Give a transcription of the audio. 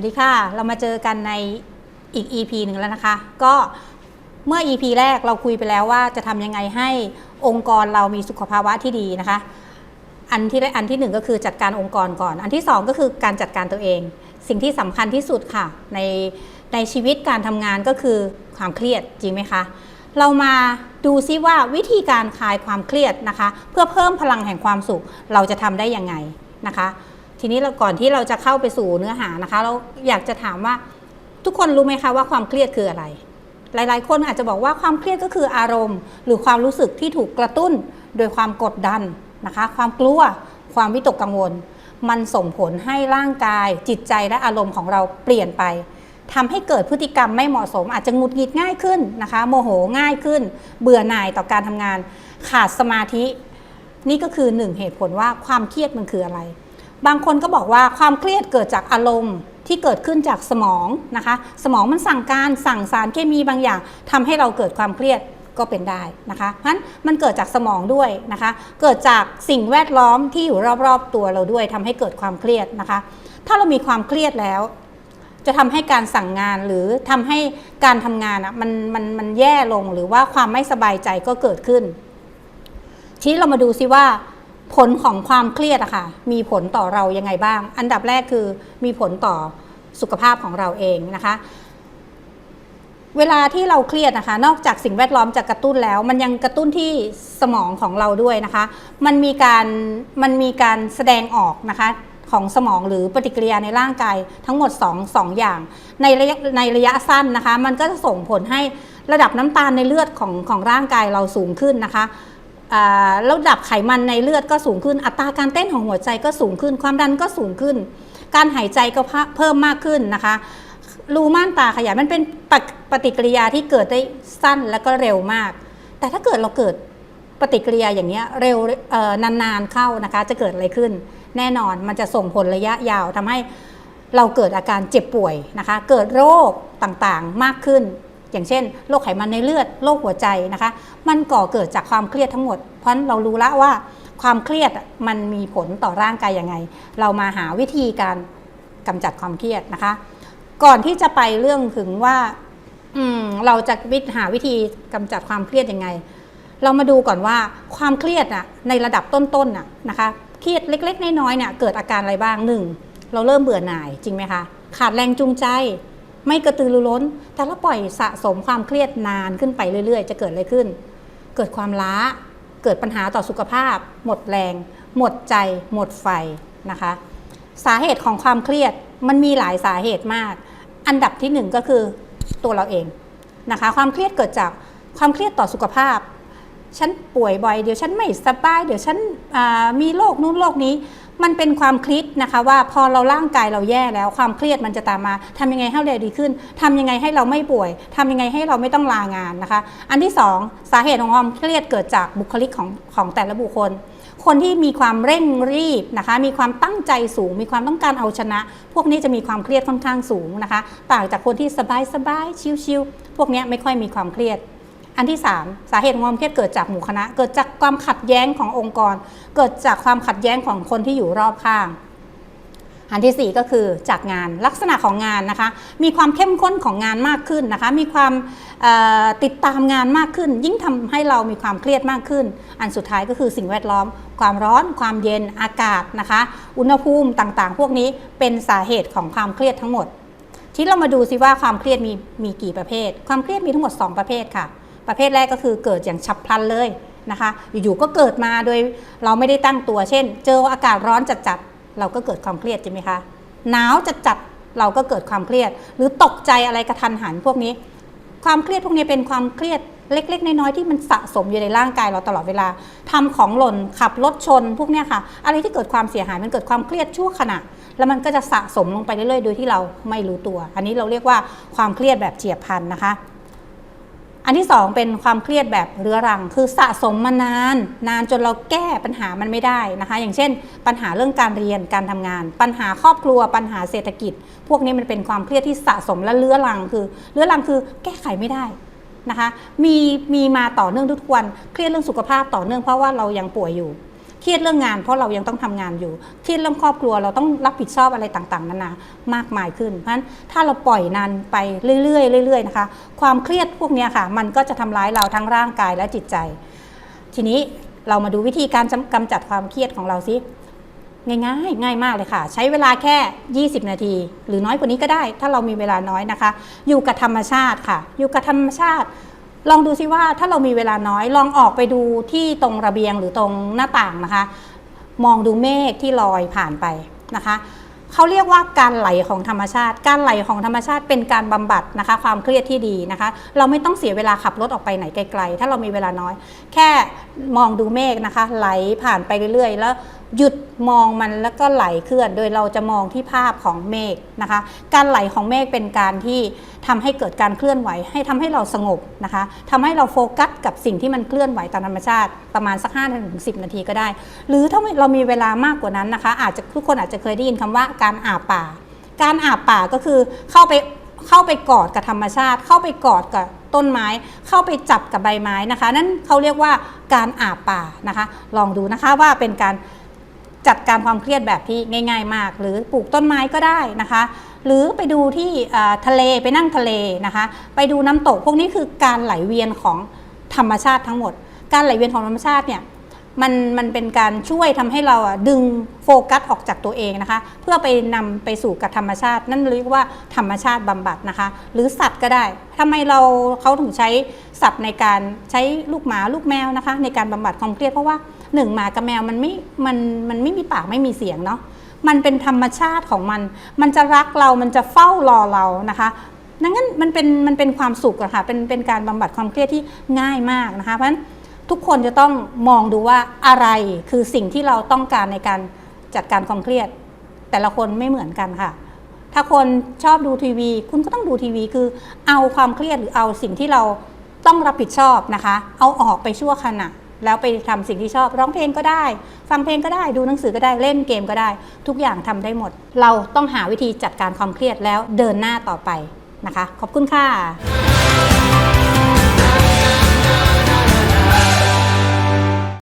วัสดีค่ะ เรามาเจอกันในอีก EP หนึ่งแล้วนะคะ ก็เมื่อ EP แรกเราคุยไปแล้วว่าจะทำยังไงให้องค์กรเรามีสุขภาวะที่ดีนะคะ อันที่อันที่หนึ่งก็คือจัดการองค์กรก่อน อันที่สองก็คือการจัดการตัวเอง สิ่งที่สำคัญที่สุดค่ะ ในในชีวิตการทำงานก็คือความเครียดจริงไหมคะ เรามาดูซิว่าวิธีการคลายความเครียดนะคะ เพื่อเพิ่มพลังแห่งความสุขเราจะทำได้ยังไงนะคะ ทีนี้เราก่อนที่เราจะเข้าไปสู่เนื้อหานะคะ เราอยากจะถามว่าทุกคนรู้ไหมคะว่าความเครียดคืออะไร หลายๆ คนอาจจะบอกว่าความเครียดก็คืออารมณ์ หรือความรู้สึกที่ถูกกระตุ้นโดยความกดดันนะคะ ความกลัว ความวิตกกังวล มันส่งผลให้ร่างกาย จิตใจและอารมณ์ของเราเปลี่ยนไปทำให้เกิดพฤติกรรมไม่เหมาะสม อาจจะหงุดหงิดง่ายขึ้นนะคะ โมโหง่ายขึ้น เบื่อหน่ายต่อการทำงาน ขาดสมาธิ นี่ก็คือหนึ่งเหตุผลว่าความเครียดมันคืออะไร บางคนก็บอกว่าความเครียดเกิดจากอารมณ์ที่เกิดขึ้นจากสมองนะคะ สมองมันสั่งการสั่งสารเคมีบางอย่างทำให้เราเกิดความเครียดก็เป็นได้นะคะ เพราะฉะนั้นมันเกิดจากสมองด้วยนะคะ เกิดจากสิ่งแวดล้อมที่อยู่รอบๆตัวเราด้วยทำให้เกิดความเครียดนะคะ ถ้าเรามีความเครียดแล้ว จะทำให้การสั่งงานหรือทำให้การทำงานอะมันมันมันแย่ลงหรือว่าความไม่สบายใจก็เกิดขึ้น ทีนี้เรามาดูซิว่า ผลของความเครียดอะค่ะมีผลต่อเรายังไงบ้าง อันดับแรกคือมีผลต่อสุขภาพของเราเองนะคะ เวลาที่เราเครียดนะคะ นอกจากสิ่งแวดล้อมจะกระตุ้นแล้ว มันยังกระตุ้นที่สมองของเราด้วยนะคะ มันมีการมันมีการแสดงออกนะคะของสมองหรือปฏิกิริยาในร่างกายทั้งหมด2อสองอย่างในระยะในระยะสั้นนะคะ มันก็จะส่งผลให้ระดับน้ำตาลในเลือดของของร่างกายเราสูงขึ้นนะคะ ระดับไขมันในเลือดก็สูงขึ้น อัตราการเต้นของหัวใจก็สูงขึ้น ความดันก็สูงขึ้น การหายใจก็เพิ่มมากขึ้นนะคะ รูม่านตาขยายมันเป็นปฏิปฏิกิริยาที่เกิดได้สั้นและก็เร็วมาก แต่ถ้าเกิดเราเกิดปฏิกิริยาอย่างเนี้ยเร็วนานๆเข้านะคะ จะเกิดอะไรขึ้น แน่นอนมันจะส่งผลระยะยาวทำให้เราเกิดอาการเจ็บป่วยนะคะ เกิดโรคต่างๆมากขึ้น อย่างเช่นโรคไขมันในเลือดโรคหัวใจนะคะ มันก่อเกิดจากความเครียดทั้งหมด เพราะเรารู้แล้วว่าความเครียดมันมีผลต่อร่างกายยังไง เรามาหาวิธีการกำจัดความเครียดนะคะ ก่อนที่จะไปเรื่องถึงว่าเราจะวิหาวิธีกำจัดความเครียดยังไง เรามาดูก่อนว่าความเครียดอะในระดับต้นๆน่ะนะคะ เครียดเล็ก ๆ น้อยๆเนี่ยเกิดอาการอะไรบ้างหนึ่งเราเริ่มเบื่อหน่ายจริงไหมคะ ขาดแรงจูงใจ ไม่กระตือรือร้น แต่เราปล่อยสะสมความเครียดนานขึ้นไปเรื่อย ๆ จะเกิดอะไรขึ้น เกิดความล้า เกิดปัญหาต่อสุขภาพ หมดแรง หมดใจ หมดไฟนะคะ สาเหตุของความเครียดมันมีหลายสาเหตุมาก อันดับที่หนึ่งก็คือตัวเราเองนะคะ ความเครียดเกิดจากความเครียดต่อสุขภาพ ฉันป่วยบ่อย เดี๋ยวฉันไม่สบาย เดี๋ยวฉันมีโรคนู้นโรคนี้ มันเป็นความคิดนะคะว่าพอเราร่างกายเราแย่แล้วความเครียดมันจะตามมาทำยังไงให้เราดีขึ้นทำยังไงให้เราไม่ป่วยทำยังไงให้เราไม่ต้องลางานนะคะ อันที่สองสาเหตุของความเครียดเกิดจากบุคลิกของของแต่ละบุคคล คนที่มีความเร่งรีบนะคะ มีความตั้งใจสูง มีความต้องการเอาชนะ พวกนี้จะมีความเครียดค่อนข้างสูงนะคะ ต่างจากคนที่สบายสบายๆชิวๆพวกนี้ไม่ค่อยมีความเครียด อันที่ 3 สาเหตุของความเครียดเกิดจากหมู่คณะ เกิดจากความขัดแย้งขององค์กร เกิดจากความขัดแย้งของคนที่อยู่รอบข้าง อันที่ 4 ก็คือจากงานลักษณะของงานนะคะ มีความเข้มข้นของงานมากขึ้นนะคะ มีความติดตามงานมากขึ้น ยิ่งทำให้เรามีความเครียดมากขึ้น อันสุดท้ายก็คือสิ่งแวดล้อม ความร้อน ความเย็นอากาศนะคะ อุณหภูมิต่างๆ พวกนี้เป็นสาเหตุของความเครียดทั้งหมด ที่เรามาดูซิว่าความเครียดมีมีกี่ประเภท ความเครียดมีทั้งหมด 2 ประเภทค่ะ ประเภทแรกก็คือเกิดอย่างฉับพลันเลยนะคะ อยู่ๆก็เกิดมาโดยเราไม่ได้ตั้งตัว เช่น เจออากาศร้อนจัดๆเราก็เกิดความเครียดใช่ไหมคะหนาวจัดๆเราก็เกิดความเครียด หรือตกใจอะไรกระทันหันพวกนี้ ความเครียดพวกนี้เป็นความเครียดเล็ก ๆ น้อยๆที่มันสะสมอยู่ในร่างกายเราตลอดเวลาทำของหล่นขับรถชนพวกนี้ค่ะ อะไรที่เกิดความเสียหายมันเกิดความเครียดชั่วขณะ แล้วมันก็จะสะสมลงไปเรื่อยๆโดยที่เราไม่รู้ตัว อันนี้เราเรียกว่าความเครียดแบบเฉียบพลันนะคะ อันที่สองเป็นความเครียดแบบเรื้อรัง คือสะสมมานาน นานจนเราแก้ปัญหามันไม่ได้นะคะ อย่างเช่น ปัญหาเรื่องการเรียนการทำงาน ปัญหาครอบครัวปัญหาเศรษฐกิจ พวกนี้มันเป็นความเครียดที่สะสมและเรื้อรัง คือเรื้อรังคือแก้ไขไม่ได้นะคะ มีมีมาต่อเนื่องทุกวัน เครียดเรื่องสุขภาพต่อเนื่องเพราะว่าเรายังป่วยอยู่ เครียดเรื่องงานเพราะเรายังต้องทำงานอยู่ เครียดเรื่องครอบครัวเราต้องรับผิดชอบอะไรต่างๆนานามากมายขึ้น เพราะฉะนั้นถ้าเราปล่อยนานไปเรื่อยๆเรื่อยๆนะคะ ความเครียดพวกนี้ค่ะ มันก็จะทำร้ายเราทั้งร่างกายและจิตใจ ทีนี้เรามาดูวิธีการกำจัดความเครียดของเราสิง่ายๆง่ายมากเลยค่ะ ใช้เวลาแค่ 20 นาที หรือน้อยกว่านี้ก็ได้ ถ้าเรามีเวลาน้อยนะคะ อยู่กับธรรมชาติค่ะ อยู่กับธรรมชาติ ลองดูซิว่าถ้าเรามีเวลาน้อยลองออกไปดูที่ตรงระเบียงหรือตรงหน้าต่างนะคะ มองดูเมฆที่ลอยผ่านไปนะคะเขาเรียกว่าการไหลของธรรมชาติ การไหลของธรรมชาติเป็นการบำบัดนะคะ ความเครียดที่ดีนะคะ เราไม่ต้องเสียเวลาขับรถออกไปไหนไกลๆ ถ้าเรามีเวลาน้อย แค่ มองดูเมฆนะคะ ไหลผ่านไปเรื่อยๆ แล้วหยุดมองมันแล้วก็ไหลเคลื่อน โดยเราจะมองที่ภาพของเมฆนะคะ การไหลของเมฆเป็นการที่ทำให้เกิดการเคลื่อนไหว ให้ทำให้เราสงบนะคะทำให้เราโฟกัสกับสิ่งที่มันเคลื่อนไหวตามธรรมชาติประมาณสัก5้าถึงสินาทีก็ได้ หรือถ้าเรามีเวลามากกว่านั้นนะคะ อาจจะทุกคนอาจจะเคยได้ยินคำว่าการอาบป่า การอาบป่าก็คือเข้าไปเข้าไปกอดกับธรรมชาติ เข้าไปกอดกับ ต้นไม้เข้าไปจับกับใบไม้นะคะ นั่นเขาเรียกว่าการอาบป่านะคะ ลองดูนะคะว่าเป็นการจัดการความเครียดแบบที่ง่าย ๆ มาก หรือปลูกต้นไม้ก็ได้นะคะ หรือไปดูที่ทะเลไปนั่งทะเลนะคะ ไปดูน้ำตกพวกนี้คือการไหลเวียนของธรรมชาติทั้งหมด การไหลเวียนของธรรมชาติเนี่ย มันมันเป็นการช่วยทำให้เราอะดึงโฟกัสออกจากตัวเองนะคะ เพื่อไปนำไปสู่กับธรรมชาติ นั่นเรียกว่าธรรมชาติบำบัดนะคะ หรือสัตว์ก็ได้ทำไมเราเขาถึงใช้สัตว์ในการใช้ลูกหมาลูกแมวนะคะ ในการบำบัดความเครียดเพราะว่าหนึ่งหมากับแมวมันไม่มันมันไม่มีปากไม่มีเสียงเนาะมันเป็นธรรมชาติของมัน มันจะรักเรา มันจะเฝ้ารอเรานะคะดังนั้นมันเป็นมันเป็นความสุขอะค่ะเป็นเป็นการบำบัดความเครียดที่ง่ายมากนะคะเพราะฉะนั้น ทุกคนจะต้องมองดูว่าอะไรคือสิ่งที่เราต้องการในการจัดการความเครียด แต่ละคนไม่เหมือนกันค่ะ ถ้าคนชอบดูทีวี คุณก็ต้องดูทีวีคือเอาความเครียดหรือเอาสิ่งที่เราต้องรับผิดชอบนะคะ เอาออกไปชั่วขณะ แล้วไปทำสิ่งที่ชอบร้องเพลงก็ได้ ฟังเพลงก็ได้ดูหนังสือก็ได้เล่นเกมก็ได้ ทุกอย่างทำได้หมด เราต้องหาวิธีจัดการความเครียดแล้วเดินหน้าต่อไปนะคะ ขอบคุณค่ะ